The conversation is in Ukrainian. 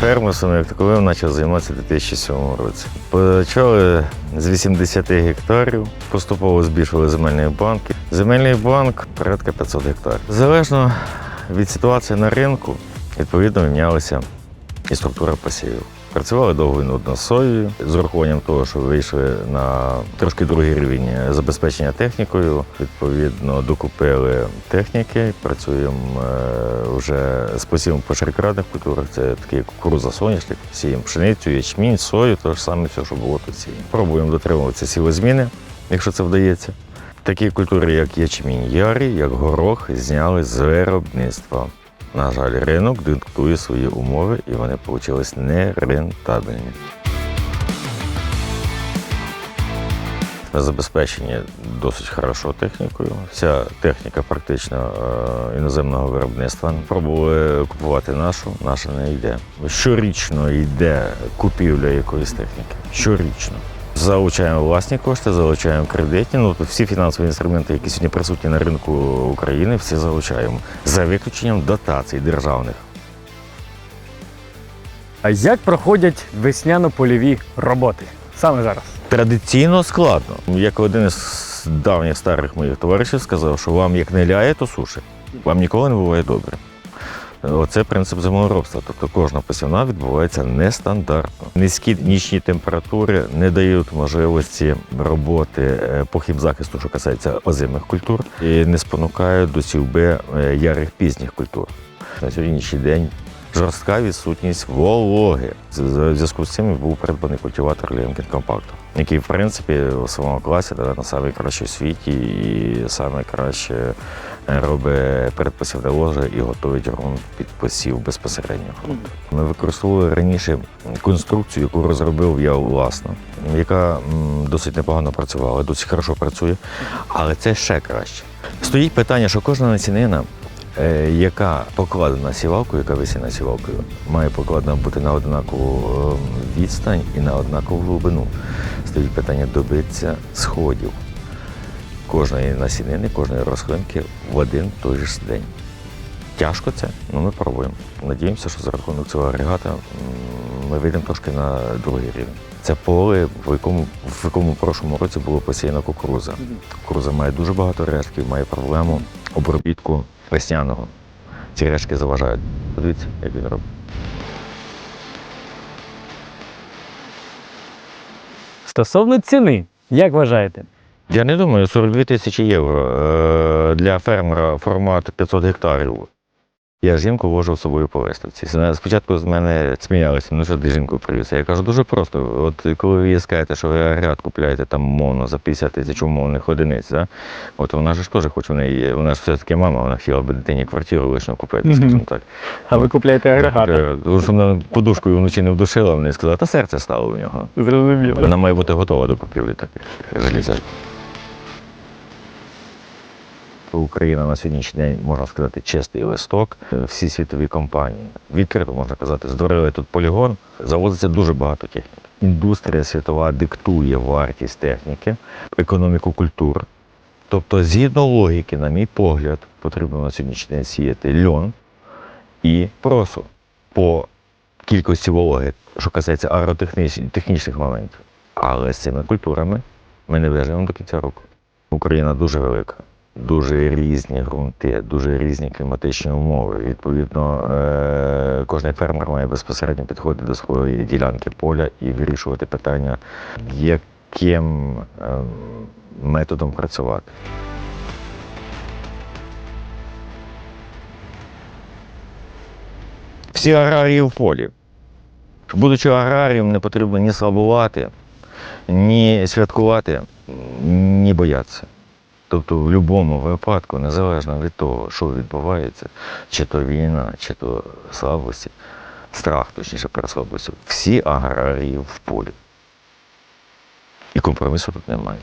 Фермерством як таковим почав займатися у 2007 році. Почали з 80 гектарів, поступово збільшували земельні банки. Земельний банк порядка 500 гектарів. Залежно від ситуації на ринку, відповідно мінялася і структура посівів. Працювали довго і нудно з урахуванням того, що вийшли на трошки другий рівень забезпечення технікою. Відповідно, докупили техніки, працюємо е, вже з посівом по широкорадних культурах. Це такі кукуруза соняшник, сіємо пшеницю, ячмінь, сою, те ж саме все, що було тут сіємо. Пробуємо дотримуватися сівозміни, якщо це вдається. Такі культури, як ячмінь ярий, як горох, зняли з виробництва. На жаль, ринок диктує свої умови, і вони вийшли нерентабельні. Ми забезпечені досить хорошо технікою. Вся техніка практично е, іноземного виробництва. Пробували купувати нашу, наша не йде. Щорічно йде купівля якоїсь техніки. Щорічно. Залучаємо власні кошти, залучаємо кредитні. Ну, всі фінансові інструменти, які сьогодні присутні на ринку України, всі залучаємо за виключенням дотацій державних. А як проходять весняно-польові роботи саме зараз? Традиційно складно. Як один із давніх старих моїх товаришів сказав, що вам як не ляє, то сушить. Вам ніколи не буває добре. Оце принцип землеробства. Тобто кожна посівна відбувається нестандартно. Низькі нічні температури не дають можливості роботи похиб по хімзахисту, що касається озимих культур, і не спонукають до сівби е, ярих пізніх культур. На сьогоднішній день жорстка відсутність вологи. В зв'язку з цим був придбаний культиватор Lincoln Compact, який, в принципі, у своєму класі на найкращий у світі і саме краще робить передпосівне ложе і готують ґрунт під посів безпосередньо. Ми використовували раніше конструкцію, яку розробив я власно, яка досить непогано працювала, досить хорошо працює, але це ще краще. Стоїть питання, що кожна насінина е, яка покладена сівалкою, яка висіна сівалкою, має покладена бути на однакову е, відстань і на однакову глибину. Стоїть питання добитися сходів кожної насінини, кожної рослинки в один той же день. Тяжко це, але ми пробуємо. Надіємося, що за рахунок цього агрегата ми вийдемо трошки на другий рівень. Це поле, в якому в якому прошлому році було посіяна кукуруза. Кукуруза має дуже багато рештків, має проблему обробітку весняного. Ці решки заважають. Подивіться, як він робить. Стосовно ціни, як вважаєте? Я не думаю, 42 тисячі євро е, для фермера формат 500 гектарів. Я жінку вожу з собою по виставці. Спочатку з мене сміялися, ну що ти жінку привіз? Я кажу, дуже просто. От коли ви скажете, що ви агрегат купляєте там умовно за 50 тисяч умовних одиниць, да? от вона ж теж хоче в неї, вона ж все-таки мама, вона хотіла би дитині квартиру лишню купити, скажімо так. А ви купляєте агрегати? Е, Тому що вона подушкою вночі не вдушила, вона сказала, та серце стало у нього. Зрозуміло. Вона має бути готова до купівлі таких железяк. Україна на сьогоднішній день, можна сказати, чистий листок. Всі світові компанії, відкрито можна казати, створили тут полігон. Завозиться дуже багато техніки. Індустрія світова диктує вартість техніки, економіку культур. Тобто, згідно логіки, на мій погляд, потрібно на сьогоднішній день сіяти льон і просо по кількості вологи, що касається агротехнічних технічних моментів. Але з цими культурами ми не виживемо до кінця року. Україна дуже велика, дуже різні ґрунти, дуже різні кліматичні умови. Відповідно, е- кожен фермер має безпосередньо підходити до своєї ділянки поля і вирішувати питання, яким ем, методом працювати. Всі аграрії в полі. Будучи аграрієм, не потрібно ні слабувати, ні святкувати, ні боятися. Тобто в будь-якому випадку, незалежно від того, що відбувається, чи то війна, чи то слабості, страх, точніше, перед слабості, всі аграрії в полі. І компромісу тут немає.